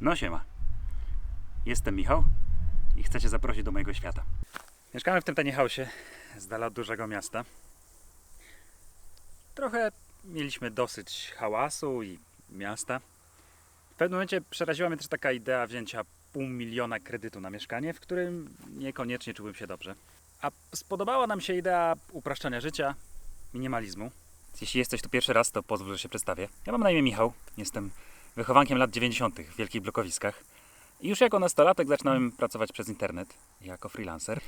No siema. Jestem Michał i chcę Cię zaprosić do mojego świata. Mieszkamy w tym house'ie z dala od dużego miasta. Trochę mieliśmy dosyć hałasu i miasta. W pewnym momencie przeraziła mnie też taka idea wzięcia pół miliona kredytu na mieszkanie, w którym niekoniecznie czułem się dobrze. A spodobała nam się idea upraszczania życia, minimalizmu. Jeśli jesteś tu pierwszy raz, to pozwól, że się przedstawię. Ja mam na imię Michał, jestem wychowankiem lat 90. w wielkich blokowiskach. I już jako nastolatek zaczynałem pracować przez internet jako freelancer.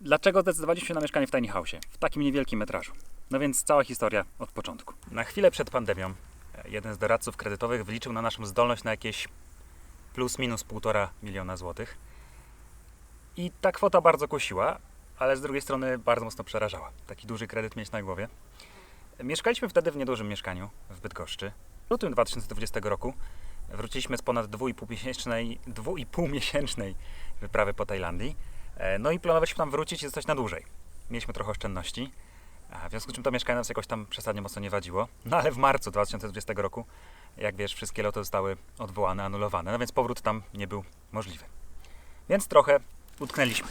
Dlaczego zdecydowaliśmy się na mieszkanie w tiny house, w takim niewielkim metrażu? No więc cała historia od początku. Na chwilę przed pandemią e, jeden z doradców kredytowych wyliczył na naszą zdolność na jakieś plus minus półtora miliona złotych. I ta kwota bardzo kusiła, ale z drugiej strony bardzo mocno przerażała. Taki duży kredyt mieć na głowie. Mieszkaliśmy wtedy w niedużym mieszkaniu w Bydgoszczy. Lutym 2020 roku wróciliśmy z ponad 2,5 miesięcznej, 2,5 miesięcznej wyprawy po Tajlandii. E, No i planowaliśmy tam wrócić i zostać na dłużej. Mieliśmy trochę oszczędności, a w związku z czym to mieszkanie nas jakoś tam przesadnie mocno nie wadziło. No ale w marcu 2020 roku, jak wiesz, wszystkie loty zostały odwołane, anulowane, no więc powrót tam nie był możliwy. Więc trochę utknęliśmy.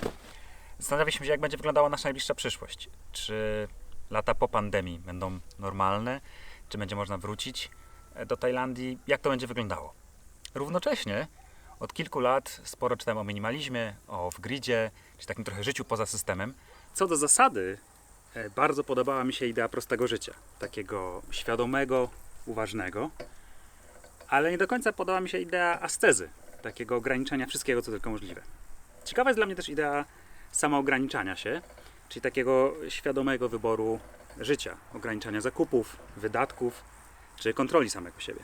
Zastanawialiśmy się, jak będzie wyglądała nasza najbliższa przyszłość. Czy lata po pandemii będą normalne? Czy będzie można wrócić e, do Tajlandii? Jak to będzie wyglądało? Równocześnie od kilku lat sporo czytałem o minimalizmie, o wgridzie, czy takim trochę życiu poza systemem. Co do zasady, e, bardzo podobała mi się idea prostego życia. Takiego świadomego, uważnego. Ale nie do końca podoba mi się idea ascezy. Takiego ograniczenia wszystkiego, co tylko możliwe. Ciekawa jest dla mnie też idea samoograniczania się, czyli takiego świadomego wyboru życia, ograniczania zakupów, wydatków, czy kontroli samego siebie.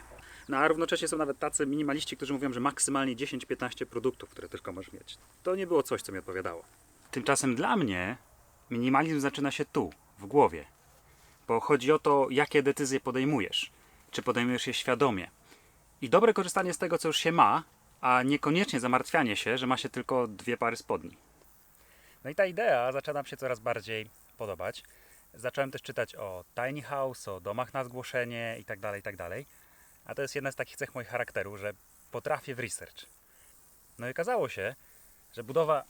No a równocześnie są nawet tacy minimaliści, którzy mówią, że maksymalnie 10-15 produktów, które tylko możesz mieć. To nie było coś, co mi odpowiadało. Tymczasem dla mnie minimalizm zaczyna się tu, w głowie. Bo chodzi o to, jakie decyzje podejmujesz. Czy podejmujesz je świadomie. I dobre korzystanie z tego, co już się ma, a niekoniecznie zamartwianie się, że ma się tylko dwie pary spodni. No i ta idea zaczęła nam się coraz bardziej podobać. Zacząłem też czytać o tiny house, o domach na zgłoszenie itd., itd. A to jest jedna z takich cech moich charakteru, że potrafię w research. No i okazało się, że budowa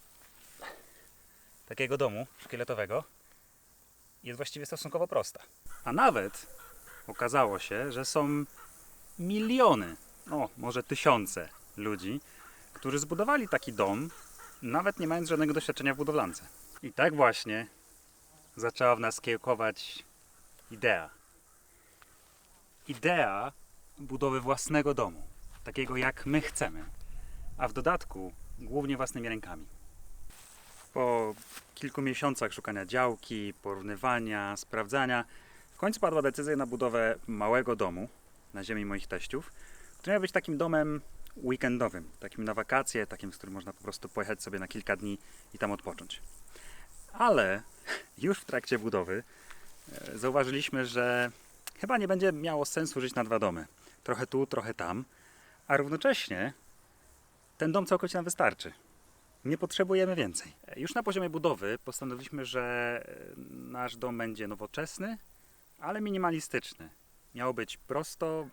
takiego domu szkieletowego jest właściwie stosunkowo prosta. A nawet okazało się, że są miliony, no może tysiące ludzi, którzy zbudowali taki dom, nawet nie mając żadnego doświadczenia w budowlance. I tak właśnie zaczęła w nas kiełkować idea. Idea budowy własnego domu, takiego jak my chcemy, a w dodatku głównie własnymi rękami. Po kilku miesiącach szukania działki, porównywania, sprawdzania, w końcu padła decyzja na budowę małego domu na ziemi moich teściów, który miał być takim domem weekendowym, takim na wakacje, takim, z którym można po prostu pojechać sobie na kilka dni i tam odpocząć. Ale już w trakcie budowy e, zauważyliśmy, że chyba nie będzie miało sensu żyć na dwa domy. Trochę tu, trochę tam, a równocześnie ten dom całkowicie nam wystarczy. Nie potrzebujemy więcej. E, Już na poziomie budowy postanowiliśmy, że e, nasz dom będzie nowoczesny, ale minimalistyczny. Miało być prosto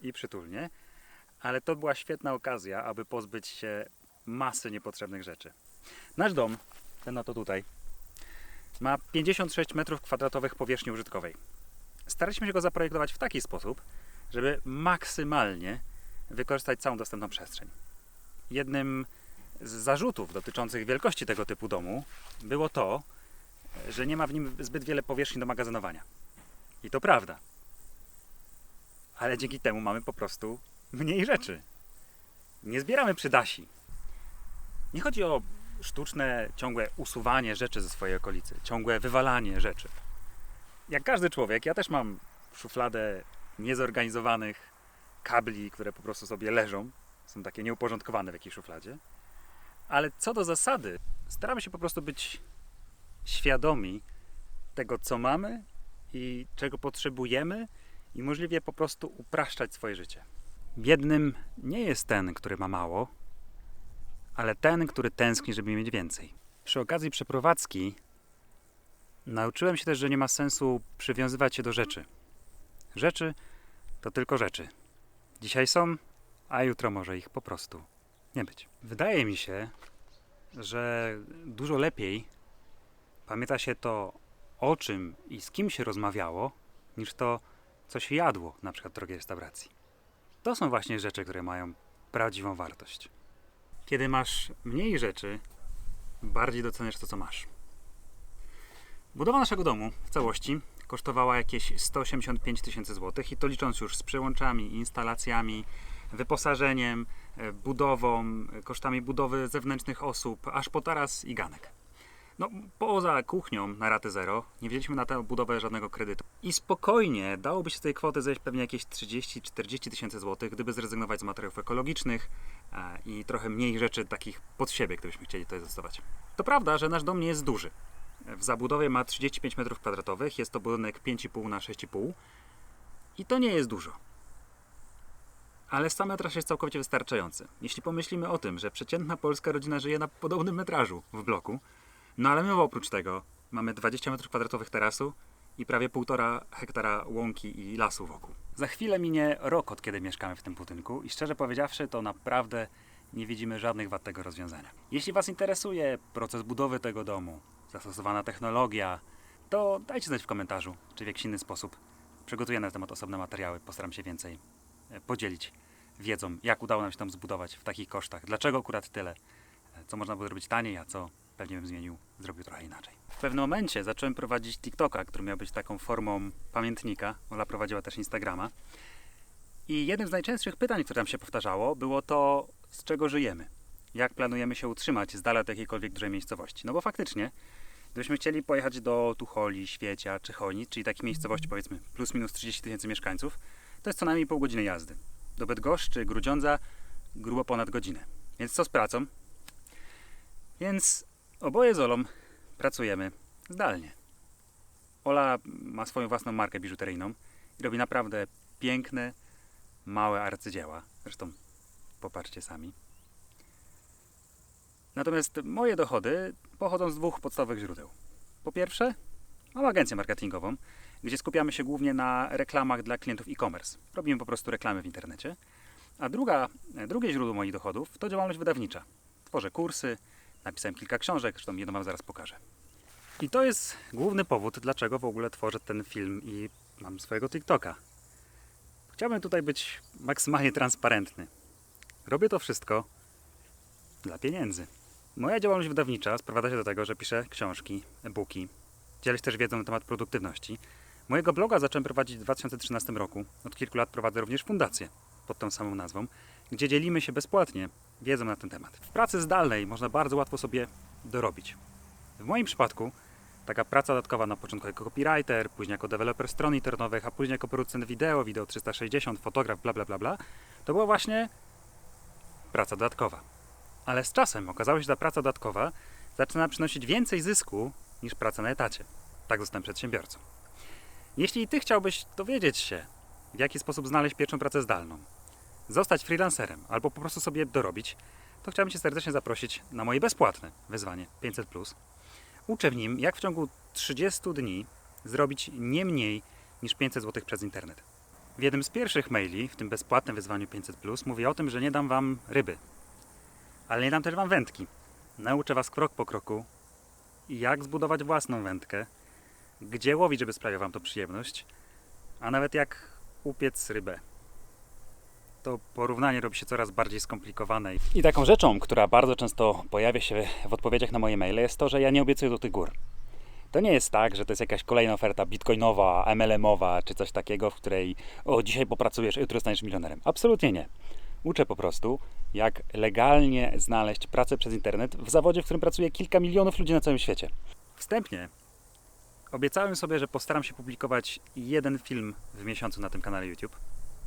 i przytulnie, ale to była świetna okazja, aby pozbyć się masy niepotrzebnych rzeczy. Nasz dom, ten oto tutaj, ma 56 m2 powierzchni użytkowej. Staraliśmy się go zaprojektować w taki sposób, żeby maksymalnie wykorzystać całą dostępną przestrzeń. Jednym z zarzutów dotyczących wielkości tego typu domu było to, że nie ma w nim zbyt wiele powierzchni do magazynowania. I to prawda. Ale dzięki temu mamy po prostu mniej rzeczy. Nie zbieramy przydasi. Nie chodzi o sztuczne, ciągłe usuwanie rzeczy ze swojej okolicy, ciągłe wywalanie rzeczy. Jak każdy człowiek, ja też mam szufladę niezorganizowanych kabli, które po prostu sobie leżą. Są takie nieuporządkowane w jakiejś szufladzie. Ale co do zasady, staramy się po prostu być świadomi tego, co mamy i czego potrzebujemy, i możliwie po prostu upraszczać swoje życie. Biednym nie jest ten, który ma mało, ale ten, który tęskni, żeby mieć więcej. Przy okazji przeprowadzki nauczyłem się też, że nie ma sensu przywiązywać się do rzeczy. Rzeczy to tylko rzeczy. Dzisiaj są, a jutro może ich po prostu nie być. Wydaje mi się, że dużo lepiej pamięta się to, o czym i z kim się rozmawiało, niż to, co się jadło, na przykład w drogiej restauracji. To są właśnie rzeczy, które mają prawdziwą wartość. Kiedy masz mniej rzeczy, bardziej doceniasz to, co masz. Budowa naszego domu w całości kosztowała jakieś 185 tysięcy złotych i to licząc już z przełączami, instalacjami, wyposażeniem, e, budową, e, kosztami budowy zewnętrznych osób, aż po taras i ganek. No, poza kuchnią na ratę zero, nie wzięliśmy na tę budowę żadnego kredytu. I spokojnie dałoby się z tej kwoty zejść pewnie jakieś 30-40 tysięcy złotych, gdyby zrezygnować z materiałów ekologicznych e, i trochę mniej rzeczy takich pod siebie, gdybyśmy chcieli tutaj zastosować. To prawda, że nasz dom nie jest duży. W zabudowie ma 35 m2, jest to budynek 5,5 na 6,5 i to nie jest dużo. Ale sam metraż jest całkowicie wystarczający. Jeśli pomyślimy o tym, że przeciętna polska rodzina żyje na podobnym metrażu w bloku, no ale my oprócz tego mamy 20 m2 terasu i prawie 1,5 hektara łąki i lasu wokół. Za chwilę minie rok od kiedy mieszkamy w tym budynku i szczerze powiedziawszy to naprawdę nie widzimy żadnych wad tego rozwiązania. Jeśli Was interesuje proces budowy tego domu, zastosowana technologia, to dajcie znać w komentarzu, czy w jakiś inny sposób. Przygotuję na temat osobne materiały, postaram się więcej e, podzielić wiedzą, jak udało nam się tam zbudować w takich kosztach, dlaczego akurat tyle, e, co można było zrobić taniej, a co pewnie bym zmienił, zrobił trochę inaczej. W pewnym momencie zacząłem prowadzić TikToka, który miał być taką formą pamiętnika. Ola prowadziła też Instagrama. I jednym z najczęstszych pytań, które tam się powtarzało, było to, z czego żyjemy. Jak planujemy się utrzymać z dala od jakiejkolwiek dużej miejscowości. No bo faktycznie, gdybyśmy chcieli pojechać do Tucholi, Świecia czy Chojnic, czyli takich miejscowości powiedzmy plus minus 30 tysięcy mieszkańców, to jest co najmniej pół godziny jazdy. Do Bydgoszczy, Grudziądza grubo ponad godzinę. Więc co z pracą? Więc oboje z Olą pracujemy zdalnie. Ola ma swoją własną markę biżuteryjną i robi naprawdę piękne, małe arcydzieła. Zresztą popatrzcie sami. Natomiast moje dochody pochodzą z dwóch podstawowych źródeł. Po pierwsze, mam agencję marketingową, gdzie skupiamy się głównie na reklamach dla klientów e-commerce. Robimy po prostu reklamy w internecie. A druga, drugie źródło moich dochodów to działalność wydawnicza. Tworzę kursy, napisałem kilka książek, zresztą jedną Wam zaraz pokażę. I to jest główny powód, dlaczego w ogóle tworzę ten film i mam swojego TikToka. Chciałbym tutaj być maksymalnie transparentny. Robię to wszystko dla pieniędzy. Moja działalność wydawnicza sprowadza się do tego, że piszę książki, e-booki, dzielę się też wiedzą na temat produktywności. Mojego bloga zacząłem prowadzić w 2013 roku. Od kilku lat prowadzę również fundację pod tą samą nazwą, gdzie dzielimy się bezpłatnie wiedzą na ten temat. W pracy zdalnej można bardzo łatwo sobie dorobić. W moim przypadku taka praca dodatkowa na początku jako copywriter, później jako deweloper stron internetowych, a później jako producent wideo, wideo 360, fotograf, bla bla bla bla, to była właśnie praca dodatkowa. Ale z czasem okazało się, że ta praca dodatkowa zaczyna przynosić więcej zysku niż praca na etacie. Tak zostałem przedsiębiorcą. Jeśli ty chciałbyś dowiedzieć się, w jaki sposób znaleźć pierwszą pracę zdalną, zostać freelancerem albo po prostu sobie dorobić, to chciałbym Cię serdecznie zaprosić na moje bezpłatne wyzwanie 500. Uczę w nim, jak w ciągu 30 dni zrobić nie mniej niż 500 zł przez internet. W jednym z pierwszych maili, w tym bezpłatnym wyzwaniu 500, mówię o tym, że nie dam Wam ryby, ale nie dam też Wam wędki. Nauczę Was krok po kroku, jak zbudować własną wędkę, gdzie łowić, żeby sprawiał Wam to przyjemność, a nawet jak upiec rybę to porównanie robi się coraz bardziej skomplikowane. I taką rzeczą, która bardzo często pojawia się w odpowiedziach na moje maile, jest to, że ja nie obiecuję do tych gór. To nie jest tak, że to jest jakaś kolejna oferta bitcoinowa, MLM-owa czy coś takiego, w której o dzisiaj popracujesz, jutro zostaniesz milionerem. Absolutnie nie. Uczę po prostu, jak legalnie znaleźć pracę przez internet w zawodzie, w którym pracuje kilka milionów ludzi na całym świecie. Wstępnie obiecałem sobie, że postaram się publikować jeden film w miesiącu na tym kanale YouTube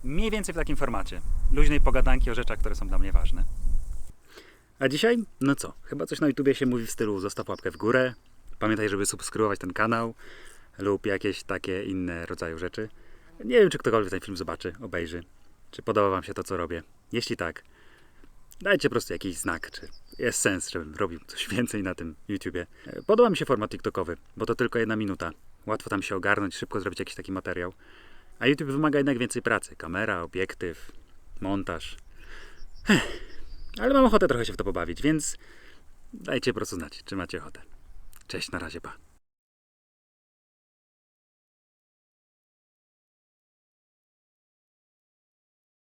mniej więcej w takim formacie. Luźnej pogadanki o rzeczach, które są dla mnie ważne. A dzisiaj? No co? Chyba coś na YouTubie się mówi w stylu zostaw łapkę w górę, pamiętaj, żeby subskrybować ten kanał lub jakieś takie inne rodzaje rzeczy. Nie wiem, czy ktokolwiek ten film zobaczy, obejrzy. Czy podoba Wam się to, co robię? Jeśli tak, dajcie po prostu jakiś znak, czy jest sens, żebym robił coś więcej na tym YouTubie. Podoba mi się format TikTokowy, bo to tylko jedna minuta. Łatwo tam się ogarnąć, szybko zrobić jakiś taki materiał. A YouTube wymaga jednak więcej pracy. Kamera, obiektyw, montaż. Ale mam ochotę trochę się w to pobawić, więc dajcie po prostu znać, czy macie ochotę. Cześć, na razie, pa.